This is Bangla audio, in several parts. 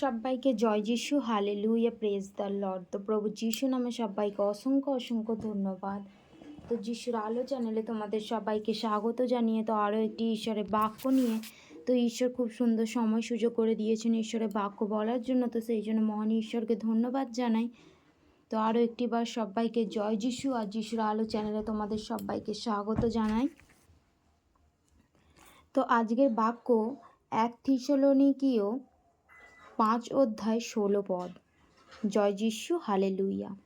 সবাইকে জয় যিশু হালে লুইয়া প্রেজ দ্য লর্ড তো প্রভু যিশু নামে সবাইকে অসংখ্য অসংখ্য ধন্যবাদ। তো যিশুর আলো চ্যানেলে তোমাদের সবাইকে স্বাগত জানিয়ে, তো আরও একটি ঈশ্বরের বাক্য নিয়ে, তো ঈশ্বর খুব সুন্দর সময় সুযোগ করে দিয়েছেন ঈশ্বরের বাক্য বলার জন্য, তো সেই জন্য মহান ঈশ্বরকে ধন্যবাদ জানাই। তো আরও একটি বার সবাইকে জয় যিশু, আর যিশুর আলো চ্যানেলে তোমাদের সবাইকে স্বাগত জানাই। তো আজকের বাক্য, এক থিসলনিকীয় পাঁচ অধ্যায় ষোলো পদ। জয় যিশু হালে লুইয়া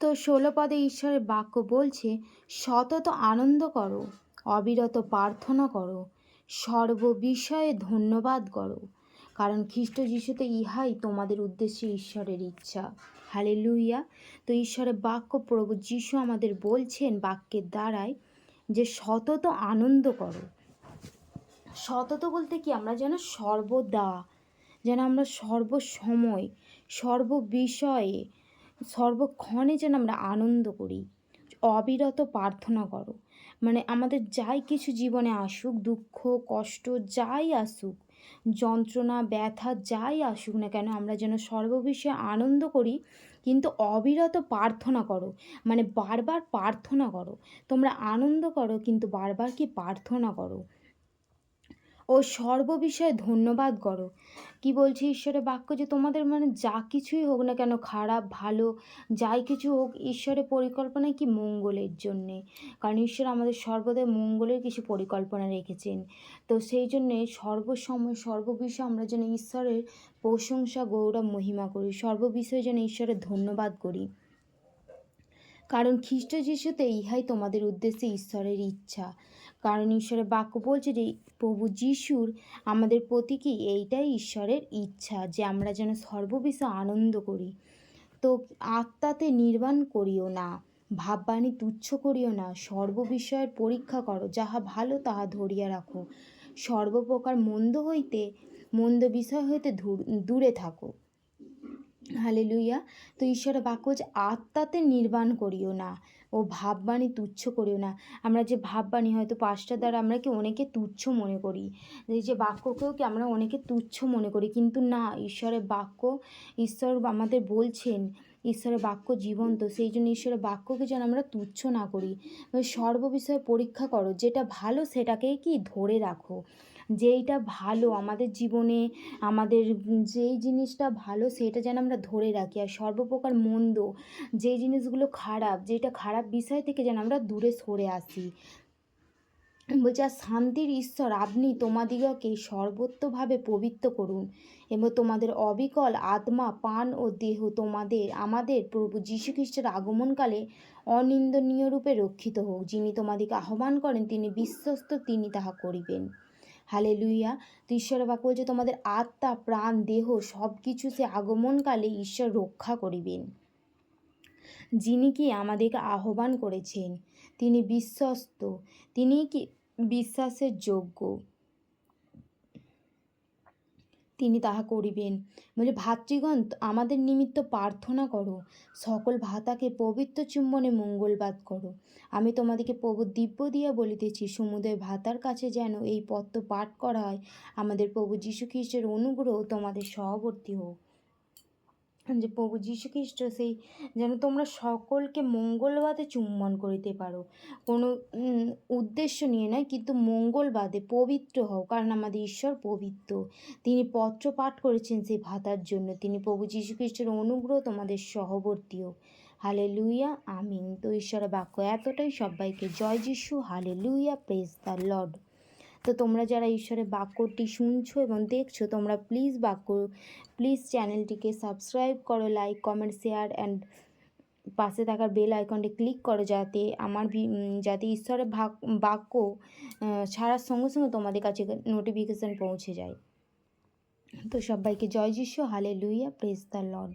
তো ষোলো পদে ঈশ্বরের বাক্য বলছে, সতত আনন্দ করো, অবিরত প্রার্থনা করো, সর্ববিষয়ে ধন্যবাদ করো, কারণ খ্রিস্ট যিশুতে ইহাই তোমাদের উদ্দেশ্যে ঈশ্বরের ইচ্ছা। হালে লুইয়া তো ঈশ্বরের বাক্য প্রভু যিশু আমাদের বলছেন বাক্যের দ্বারায় যে, সতত আনন্দ করো। সতত বলতে কি আমরা যেন সর্বদা যেন আমরা সর্বসময়, সর্ববিষয়ে, সর্বক্ষণে যেন আমরা আনন্দ করি। অবিরত প্রার্থনা করো। মানে আমাদের যাই কিছু জীবনে আসুক, দুঃখ, কষ্ট যাই আসুক, যন্ত্রণা, ব্যথা যাই আসুক না কেন, আমরা যেন সর্ববিষয়ে আনন্দ করি, কিন্তু অবিরত প্রার্থনা করো। মানে বারবার প্রার্থনা করো। তোমরা আনন্দ করো, কিন্তু বারবার কি প্রার্থনা করো? ও সর্ববিষয়ে ধন্যবাদ করো। কি বলছে ঈশ্বরের বাক্য? যে তোমাদের মানে যা কিছুই হোক না কেন, খারাপ, ভালো, যাই কিছু হোক, ঈশ্বরের পরিকল্পনায় কি মঙ্গলের জন্যে? কারণ ঈশ্বর আমাদের সর্বদাই মঙ্গলের কিছু পরিকল্পনা রেখেছেন। তো সেই জন্যে সর্বসময়, সর্ববিষয়ে আমরা যেন ঈশ্বরের প্রশংসা, গৌরব, মহিমা করি। সর্ববিষয়ে যেন ঈশ্বরের ধন্যবাদ করি। কারণ খ্রিস্ট যিশুতে ইহাই তোমাদের উদ্দেশ্যে ঈশ্বরের ইচ্ছা। কারণ ঈশ্বরের বাক্য বলছে যে, প্রভু যিশুর আমাদের প্রতি কি এইটাই ঈশ্বরের ইচ্ছা, যে আমরা যেন সর্ববিষয়ে আনন্দ করি। তো আত্মাতে নির্বাণ করিও না, ভাববাণী তুচ্ছ করিও না, সর্ববিষয়ের পরীক্ষা করো, যাহা ভালো তাহা ধরিয়া রাখো। সর্বপ্রকার মন্দ হইতে, মন্দ বিষয় হইতে দূরে থাকো। হালে লুইয়া তো ঈশ্বরের বাক্য যে আত্মাতে নির্বাণ করিও না ও ভাববাণী তুচ্ছ করিও না। আমরা যে ভাববাণী হয়তো পাঁচটা দ্বারা আমরা কি অনেকে তুচ্ছ মনে করি? এই যে বাক্যকেও কি আমরা অনেকে তুচ্ছ মনে করি? কিন্তু না, ঈশ্বরের বাক্য, ঈশ্বর আমাদের বলছেন ঈশ্বরের বাক্য জীবন্ত, সেই জন্য ঈশ্বরের বাক্যকে যেন আমরা তুচ্ছ না করি। সর্ববিষয়ে পরীক্ষা করো, যেটা ভালো সেটাকে কি ধরে রাখো? যেইটা ভালো আমাদের জীবনে, আমাদের যেই জিনিসটা ভালো সেটা যেন আমরা ধরে রাখি। আর সর্বপ্রকার মন্দ, যেই জিনিসগুলো খারাপ যেটা খারাপ বিষয় থেকে যেন আমরা দূরে সরে আসি। বলছে, আর শান্তির ঈশ্বর, আপনি তোমাদিগকে সর্বত্রভাবে পবিত্র করুন। এবং তোমাদের অবিকল আত্মা, পান ও দেহ তোমাদের, আমাদের প্রভু যীশুখ্রিস্টের আগমনকালে অনিন্দনীয় রূপে রক্ষিত হোক। যিনি তোমাদিকে আহ্বান করেন, তিনি বিশ্বস্ত, তিনি তাহা করিবেন। হালে লুইয়া তো ঈশ্বর বাক্য বলছে, তোমাদের আত্মা, প্রাণ, দেহ সব কিছু সে আগমনকালে ঈশ্বর রক্ষা করিবেন। যিনি কি আমাদেরকে আহ্বান করেছেন? তিনি বিশ্বস্ত। তিনি কি বিশ্বাসের যোগ্য। তিনি তাহা করিবেন। বলে, ভাতৃগণ, আমাদের নিমিত্ত প্রার্থনা করো। সকল ভাতাকে পবিত্র চুম্বনে মঙ্গলবাদ করো। আমি তোমাদেরকে প্রভু দিব্য দিয়া বলিতেছি, সমুদয় ভাতার কাছে যেন এই পত্র পাঠ করা হয়। আমাদের প্রভু যীশুখ্রিস্টের অনুগ্রহ তোমাদের সহবর্তী হোক। যে প্রভু যীশুখ্রিস্ট সেই যেন তোমরা সকলকে মঙ্গলবাদে চুম্বন করিতে পারো। কোনো উদ্দেশ্য নিয়ে নয়, কিন্তু মঙ্গলবাদে পবিত্র হও, কারণ আমাদের ঈশ্বর পবিত্র। তিনি পত্র পাঠ করেছেন সেই ভাতার জন্য। তিনি প্রভু যীশুখ্রিস্টের অনুগ্রহ তোমাদের সহবর্তী হোক। হালে লুইয়া আমিন। তো ঈশ্বরের বাক্য এতটাই। সবাইকে জয় যিশু। হালে লুইয়া প্রেস দ্য লর্ড। তো তোমরা যারা ঈশ্বরের বাক্যটি শুনছো এবং দেখছ, তোমরা প্লিজ বাক্য প্লিজ চ্যানেলটিকে সাবস্ক্রাইব করো লাইক কমেন্ট শেয়ার অ্যান্ড পাশে থাকার বেল আইকনটি ক্লিক করো যাতে আমার যাতে ঈশ্বরের বাক্য ছাড়ার সঙ্গে সঙ্গে তোমাদের কাছে নোটিফিকেশান পৌঁছে যায়। তো সবাইকে জয় যিশু হালে লুইয়া প্রেস দ্য লর্ড